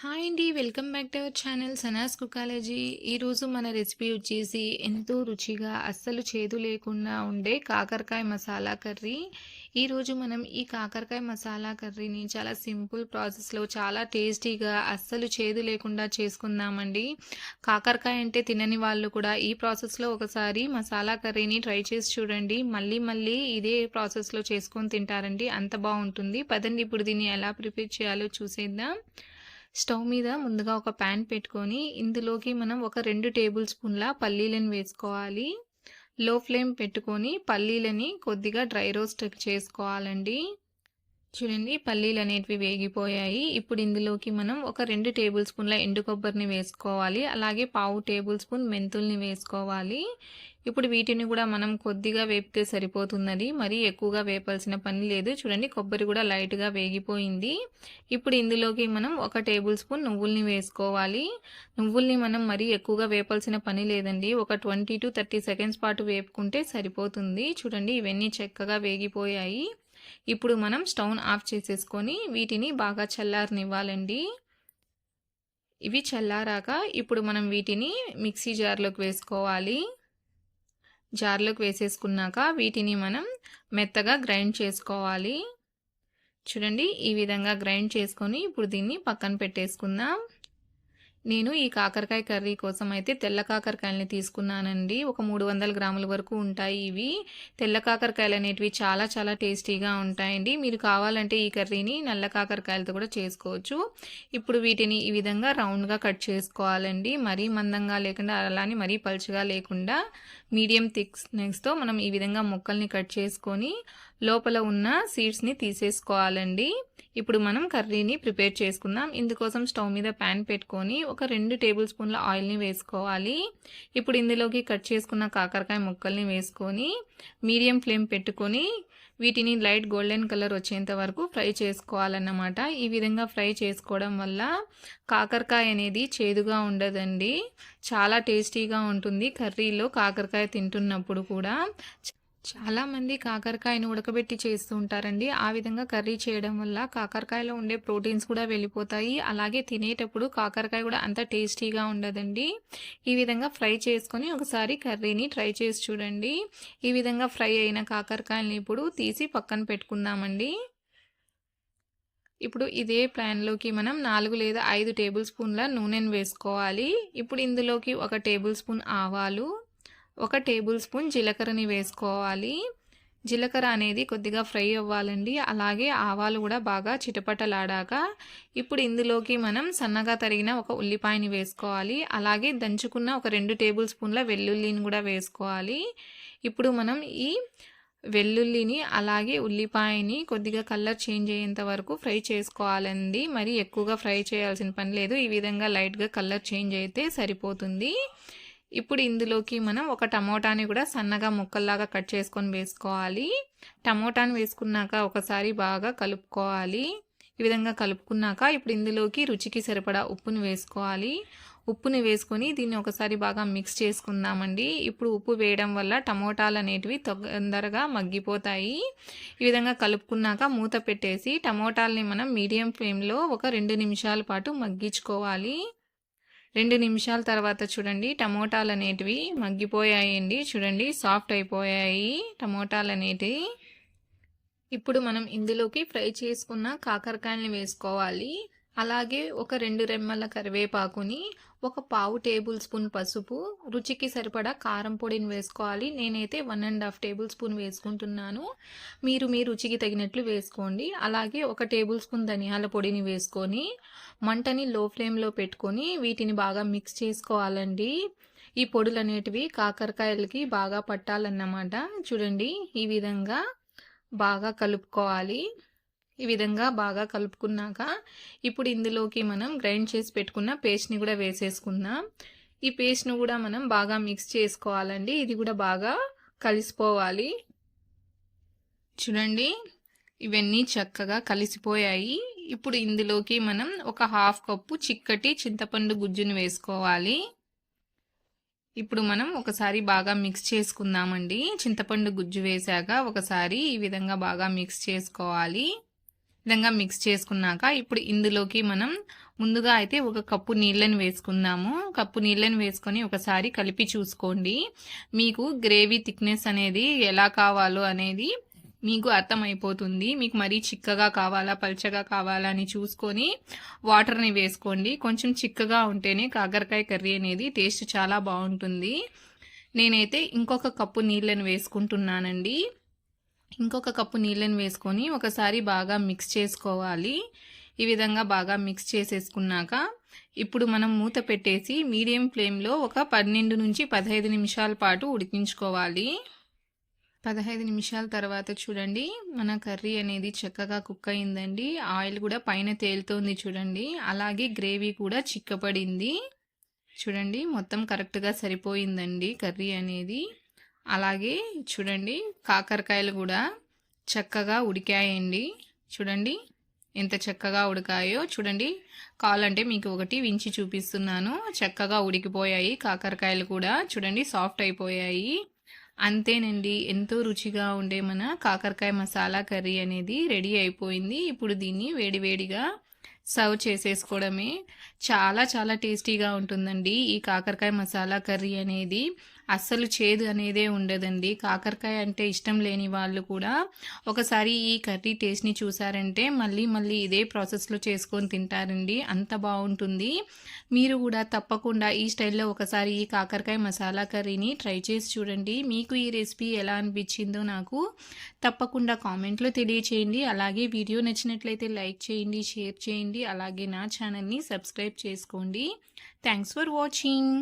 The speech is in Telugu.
హాయ్ అండి welcome back to our channel Sanas cookology. ఈరోజు మన రెసిపీ వచ్చేసి ఎంతో రుచిగా అస్సలు చేదు లేకుండా ఉండే కాకరకాయ మసాలా కర్రీ. ఈరోజు మనం ఈ కాకరకాయ మసాలా కర్రీని చాలా సింపుల్ ప్రాసెస్లో చాలా టేస్టీగా అస్సలు చేదు లేకుండా చేసుకుందామండి. కాకరకాయ అంటే తినని వాళ్ళు కూడా ఈ ప్రాసెస్లో ఒకసారి మసాలా కర్రీని ట్రై చేసి చూడండి. మళ్ళీ మళ్ళీ ఇదే ప్రాసెస్లో చేసుకొని తింటారండి. అంత బాగుంటుంది. పదండి ఇప్పుడు దీన్ని ఎలా ప్రిపేర్ చేయాలో చూసేద్దాం. స్టవ్ మీద ముందుగా ఒక ప్యాన్ పెట్టుకొని ఇందులోకి మనం ఒక రెండు టేబుల్ స్పూన్ల పల్లీలను వేసుకోవాలి. లో ఫ్లేమ్ పెట్టుకొని పల్లీలని కొద్దిగా డ్రై రోస్ట్ చేసుకోవాలండి. చూడండి పల్లీలు అనేటివి వేగిపోయాయి. ఇప్పుడు ఇందులోకి మనం ఒక రెండు టేబుల్ స్పూన్ల ఎండు కొబ్బరిని వేసుకోవాలి. అలాగే పావు టేబుల్ స్పూన్ మెంతుల్ని వేసుకోవాలి. ఇప్పుడు వీటిని కూడా మనం కొద్దిగా వేపితే సరిపోతున్నది మరీ ఎక్కువగా వేపాల్సిన పని లేదు. చూడండి కొబ్బరి కూడా లైట్గా వేగిపోయింది. ఇప్పుడు ఇందులోకి మనం ఒక టేబుల్ స్పూన్ నువ్వుల్ని వేసుకోవాలి. నువ్వుల్ని మనం మరీ ఎక్కువగా వేపాల్సిన పని లేదండి. ఒక ట్వంటీ టు థర్టీ సెకండ్స్ పాటు వేపుకుంటే సరిపోతుంది. చూడండి ఇవన్నీ చక్కగా వేగిపోయాయి. ఇప్పుడు మనం స్టవ్ను ఆఫ్ చేసేసుకొని వీటిని బాగా చల్లారనివ్వాలండి. ఇవి చల్లారాక ఇప్పుడు మనం వీటిని మిక్సీ జార్లోకి వేసుకోవాలి. జార్లోకి వేసేసుకున్నాక వీటిని మనం మెత్తగా గ్రైండ్ చేసుకోవాలి. చూడండి ఈ విధంగా గ్రైండ్ చేసుకొని ఇప్పుడు దీన్ని పక్కన పెట్టేసుకుందాం. నేను ఈ కాకరకాయ కర్రీ కోసం అయితే తెల్ల కాకరకాయలని తీసుకున్నానండి. ఒక మూడు వందల గ్రాముల వరకు ఉంటాయి ఇవి. తెల్ల కాకరకాయలు అనేటివి చాలా చాలా టేస్టీగా ఉంటాయండి. మీరు కావాలంటే ఈ కర్రీని నల్ల కాకరకాయలతో కూడా చేసుకోవచ్చు. ఇప్పుడు వీటిని ఈ విధంగా రౌండ్గా కట్ చేసుకోవాలండి. మరీ మందంగా లేకుండా అలానే మరీ పలుచగా లేకుండా మీడియం థిక్నెస్తో మనం ఈ విధంగా ముక్కల్ని కట్ చేసుకొని లోపల ఉన్న సీడ్స్ని తీసేసుకోవాలండి. ఇప్పుడు మనం కర్రీని ప్రిపేర్ చేసుకుందాం. ఇందుకోసం స్టవ్ మీద ప్యాన్ పెట్టుకొని ఒక రెండు టేబుల్ స్పూన్ల ఆయిల్ని వేసుకోవాలి. ఇప్పుడు ఇందులోకి కట్ చేసుకున్న కాకరకాయ ముక్కల్ని వేసుకొని మీడియం ఫ్లేమ్ పెట్టుకొని వీటిని లైట్ గోల్డెన్ కలర్ వచ్చేంత వరకు ఫ్రై చేసుకోవాలన్నమాట. ఈ విధంగా ఫ్రై చేసుకోవడం వల్ల కాకరకాయ అనేది చేదుగా ఉండదండి. చాలా టేస్టీగా ఉంటుంది కర్రీలో కాకరకాయ తింటున్నప్పుడు కూడా. చాలామంది కాకరకాయను ఉడకబెట్టి చేస్తూ ఉంటారండి. ఆ విధంగా కర్రీ చేయడం వల్ల కాకరకాయలో ఉండే ప్రోటీన్స్ కూడా వెళ్ళిపోతాయి. అలాగే తినేటప్పుడు కాకరకాయ కూడా అంత టేస్టీగా ఉండదండి. ఈ విధంగా ఫ్రై చేసుకొని ఒకసారి కర్రీని ట్రై చేసి చూడండి. ఈ విధంగా ఫ్రై అయిన కాకరకాయలని ఇప్పుడు తీసి పక్కన పెట్టుకుందామండి. ఇప్పుడు ఇదే ప్యాన్లోకి మనం నాలుగు లేదా ఐదు టేబుల్ స్పూన్ల నూనెను వేసుకోవాలి. ఇప్పుడు ఇందులోకి ఒక టేబుల్ స్పూన్ ఆవాలు ఒక టేబుల్ స్పూన్ జీలకర్రని వేసుకోవాలి. జీలకర్ర అనేది కొద్దిగా ఫ్రై అవ్వాలండి. అలాగే ఆవాలు కూడా బాగా చిటపటలాడాక ఇప్పుడు ఇందులోకి మనం సన్నగా తరిగిన ఒక ఉల్లిపాయని వేసుకోవాలి. అలాగే దంచుకున్న ఒక రెండు టేబుల్ స్పూన్ల వెల్లుల్లిని కూడా వేసుకోవాలి. ఇప్పుడు మనం ఈ వెల్లుల్లిని అలాగే ఉల్లిపాయని కొద్దిగా కలర్ చేంజ్ అయ్యేంత వరకు ఫ్రై చేసుకోవాలండి. మరి ఎక్కువగా ఫ్రై చేయాల్సిన పని లేదు. ఈ విధంగా లైట్గా కలర్ చేంజ్ అయితే సరిపోతుంది. ఇప్పుడు ఇందులోకి మనం ఒక టమోటాని కూడా సన్నగా ముక్కల్లాగా కట్ చేసుకొని వేసుకోవాలి. టమోటాని వేసుకున్నాక ఒకసారి బాగా కలుపుకోవాలి. ఈ విధంగా కలుపుకున్నాక ఇప్పుడు ఇందులోకి రుచికి సరిపడా ఉప్పుని వేసుకోవాలి. ఉప్పుని వేసుకొని దీన్ని ఒకసారి బాగా మిక్స్ చేసుకుందామండి. ఇప్పుడు ఉప్పు వేయడం వల్ల టమోటాలు అనేటివి తొందరగా మగ్గిపోతాయి. ఈ విధంగా కలుపుకున్నాక మూత పెట్టేసి టమోటాలని మనం మీడియం ఫ్లేమ్లో ఒక రెండు నిమిషాల పాటు మగ్గించుకోవాలి. రెండు నిమిషాల తర్వాత చూడండి టమోటాలు అనేటివి మగ్గిపోయాయండి. చూడండి సాఫ్ట్ అయిపోయాయి టమోటాలు అనేటివి. ఇప్పుడు మనం ఇందులోకి ఫ్రై చేసుకున్న కాకరకాయని వేసుకోవాలి. అలాగే ఒక రెండు రెమ్మల కరివేపాకుని ఒక పావు టేబుల్ స్పూన్ పసుపు రుచికి సరిపడా కారం పొడిని వేసుకోవాలి. నేనైతే one and half tablespoon వేసుకుంటున్నాను. మీరు మీ రుచికి తగినట్లు వేసుకోండి. అలాగే ఒక టేబుల్ స్పూన్ ధనియాల పొడిని వేసుకొని మంటని లో ఫ్లేమ్లో పెట్టుకొని వీటిని బాగా మిక్స్ చేసుకోవాలండి. ఈ పొడులు అనేటివి కాకరకాయలకి బాగా పట్టాలన్నమాట. చూడండి ఈ విధంగా బాగా కలుపుకోవాలి. ఈ విధంగా బాగా కలుపుకున్నాక ఇప్పుడు ఇందులోకి మనం గ్రైండ్ చేసి పెట్టుకున్న పేస్ట్ని కూడా వేసేసుకుందాం. ఈ పేస్ట్ను కూడా మనం బాగా మిక్స్ చేసుకోవాలండి. ఇది కూడా బాగా కలిసిపోవాలి. చూడండి ఇవన్నీ చక్కగా కలిసిపోయాయి. ఇప్పుడు ఇందులోకి మనం ఒక హాఫ్ కప్పు చిక్కటి చింతపండు గుజ్జును వేసుకోవాలి. ఇప్పుడు మనం ఒకసారి బాగా మిక్స్ చేసుకుందామండి. చింతపండు గుజ్జు వేశాక ఒకసారి ఈ విధంగా బాగా మిక్స్ చేసుకోవాలి. విధంగా మిక్స్ చేసుకున్నాక ఇప్పుడు ఇందులోకి మనం ముందుగా అయితే ఒక కప్పు నీళ్ళని వేసుకుందాము. కప్పు నీళ్ళని వేసుకొని ఒకసారి కలిపి చూసుకోండి. మీకు గ్రేవీ థిక్నెస్ అనేది ఎలా కావాలో అనేది మీకు అర్థమైపోతుంది. మీకు మరీ చిక్కగా కావాలా పల్చగా కావాలా అని చూసుకొని వాటర్ని వేసుకోండి. కొంచెం చిక్కగా ఉంటేనే కాకరకాయ కర్రీ అనేది టేస్ట్ చాలా బాగుంటుంది. నేనైతే ఇంకొక కప్పు నీళ్ళని వేసుకుంటున్నానండి. ఇంకొక కప్పు నీళ్ళని వేసుకొని ఒకసారి బాగా మిక్స్ చేసుకోవాలి. ఈ విధంగా బాగా మిక్స్ చేసేసుకున్నాక ఇప్పుడు మనం మూత పెట్టేసి మీడియం ఫ్లేమ్లో ఒక పన్నెండు నుంచి పదహైదు నిమిషాల పాటు ఉడికించుకోవాలి. పదహైదు నిమిషాల తర్వాత చూడండి మన కర్రీ అనేది చక్కగా కుక్ అయిందండి. ఆయిల్ కూడా పైన తేలుతోంది చూడండి అలాగే గ్రేవీ కూడా చిక్కపడింది. చూడండి మొత్తం కరెక్ట్గా సరిపోయిందండి కర్రీ అనేది. అలాగే చూడండి కాకరకాయలు కూడా చక్కగా ఉడికాయండి. చూడండి ఎంత చక్కగా ఉడికాయో. చూడండి కావాలంటే మీకు ఒకటి వించి చూపిస్తున్నాను. చక్కగా ఉడికిపోయాయి కాకరకాయలు కూడా. చూడండి సాఫ్ట్ అయిపోయాయి. అంతేనండి ఎంతో రుచిగా ఉండే మన కాకరకాయ మసాలా కర్రీ అనేది రెడీ అయిపోయింది. ఇప్పుడు దీన్ని వేడివేడిగా సర్వ్ చేసేసుకోవడమే. చాలా చాలా టేస్టీగా ఉంటుందండి ఈ కాకరకాయ మసాలా కర్రీ అనేది. అస్సలు చేదు అనేదే ఉండదండి. కాకరకాయ అంటే ఇష్టం లేని వాళ్ళు కూడా ఒకసారి ఈ కర్రీ టేస్ట్ని చూసారంటే మళ్ళీ మళ్ళీ ఇదే ప్రాసెస్లో చేసుకొని తింటారండి. అంత బాగుంటుంది. మీరు కూడా తప్పకుండా ఈ స్టైల్లో ఒకసారి ఈ కాకరకాయ మసాలా కర్రీని ట్రై చేసి చూడండి. మీకు ఈ రెసిపీ ఎలా అనిపించిందో నాకు తప్పకుండా కామెంట్లో తెలియచేయండి. అలాగే వీడియో నచ్చినట్లయితే లైక్ చేయండి షేర్ చేయండి. అలాగే నా ఛానల్ని సబ్స్క్రైబ్ చేసుకోండి. Thanks for watching